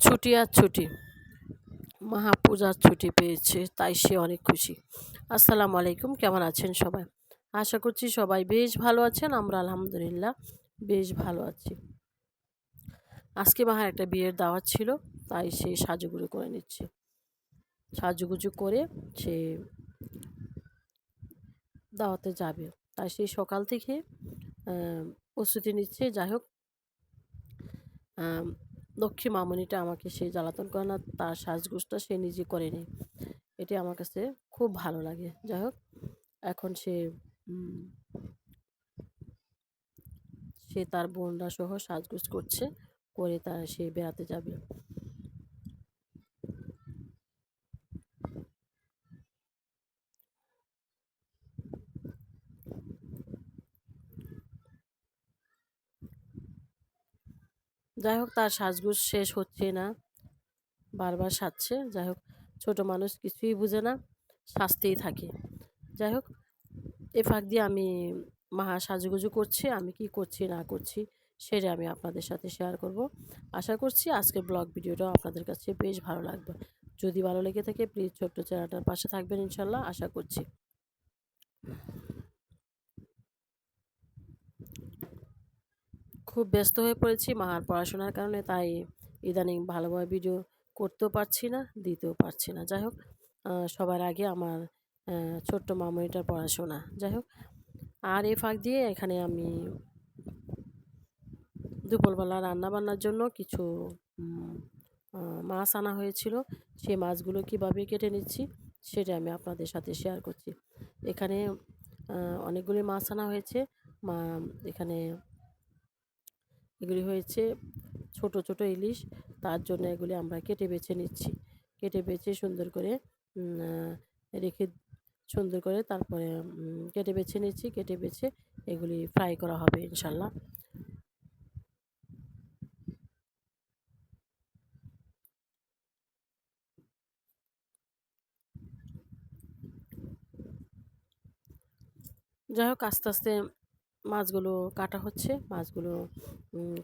ছুটি আর ছুটি। মহাপূজার ছুটি পেয়েছে, তাই সে অনেক খুশি। আসসালামু আলাইকুম, কেমন আছেন সবাই? আশা করছি সবাই বেশ ভালো আছেন, আমরা আলহামদুলিল্লাহ বেশ ভালো আছি। আজকে মাহার একটা বিয়ের দাওয়াত ছিল, তাই সে সাজুগুজু করে নিচ্ছে। সাজুগুজু করে সে দাওয়াতে যাবে। তাই সেই সকাল থেকে প্রস্তুতি নিচ্ছে। যাই হোক লক্ষ্মী মামনিটা আমাকে সে জ্বালাতন করে না, তার সাজগোজটা সে নিজে করেনি এটি আমার কাছে খুব ভালো লাগে। যাই হোক, এখন সে সে তার বোনরা সহ সাজগোজ করছে, করে তার সে বেড়াতে যাবে। যাই হোক, তার সাজগোজ শেষ হচ্ছে না। বারবার সাজছে। যাই হোক, ছোটো মানুষ কিছুই বুঝে না, সাজতেই থাকে। যাই হোক, এ ফাঁক দিয়ে আমি মাহা সাজুগুজু করছি, আমি কি করছি, না করছি, সেটা আমি আপনাদের সাথে শেয়ার করব। আশা করছি আজকের ব্লগ ভিডিওটা আপনাদের কাছে বেশ ভালো লাগবে। যদি ভালো লেগে থাকে প্লিজ ছোট্ট চ্যানেলটার পাশে থাকবেন ইনশাল্লাহ, আশা করছি। খুব ব্যস্ত হয়ে পড়েছি। মাহার পড়াশোনার কারণে তাই ইদানিং ভালোভাবে ভিডিও করতেও পারছি না, দিতেও পারছি না। যাই হোক সবার আগে আমার ছোট্ট মামনিটার পড়াশোনা। যাই হোক, আর এ ফাঁক দিয়ে এখানে আমি দুপুরবেলা রান্না বান্নার জন্য কিছু মাছ আনা হয়েছিল। সেই মাছগুলো কীভাবে কেটে নিচ্ছি সেটা আমি আপনাদের সাথে শেয়ার করছি। এখানে অনেকগুলি মাছ আনা হয়েছে। মা, এখানে এগুলি হয়েছে ছোট ছোট ইলিশ। তার জন্য এগুলি আমরা কেটে বেছে নিচ্ছি। কেটে বেছে সুন্দর করে রেখে সুন্দর করে তারপরে কেটে বেছে নিচ্ছি। কেটে বেছে এগুলি ফ্রাই করা হবে ইনশাল্লাহ। যাই হোক, আস্তে আস্তে মাছগুলো কাটা হচ্ছে, মাছগুলো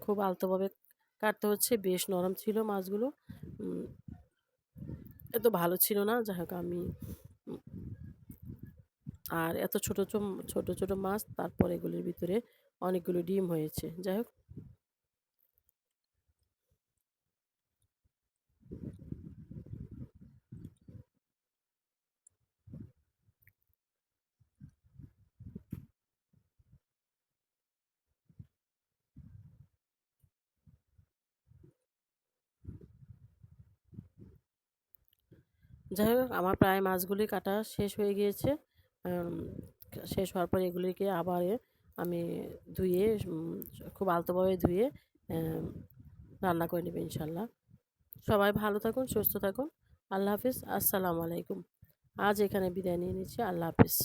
খুব আলতোভাবে কাটতে হচ্ছে, বেশ নরম ছিল মাছগুলো। এত ভালো ছিল না, যাই হোক আমি আর এত ছোট ছোট ছোট মাছ, তারপর এগুলির ভিতরে অনেকগুলো ডিম হয়েছে। যাই হোক যাই হোক, আমার প্রায় মাছগুলি কাটা শেষ হয়ে গিয়েছে। শেষ হওয়ার পর এগুলিকে আবার আমি ধুয়ে খুব আলতোভাবে ধুয়ে রান্না করে নেবে ইনশাল্লাহ। সবাই ভালো থাকুন, সুস্থ থাকুন। আল্লাহ হাফিজ। আসসালামু আলাইকুম। আজ এখানে বিদায় নিয়ে নিচ্ছি। আল্লাহ হাফিজ।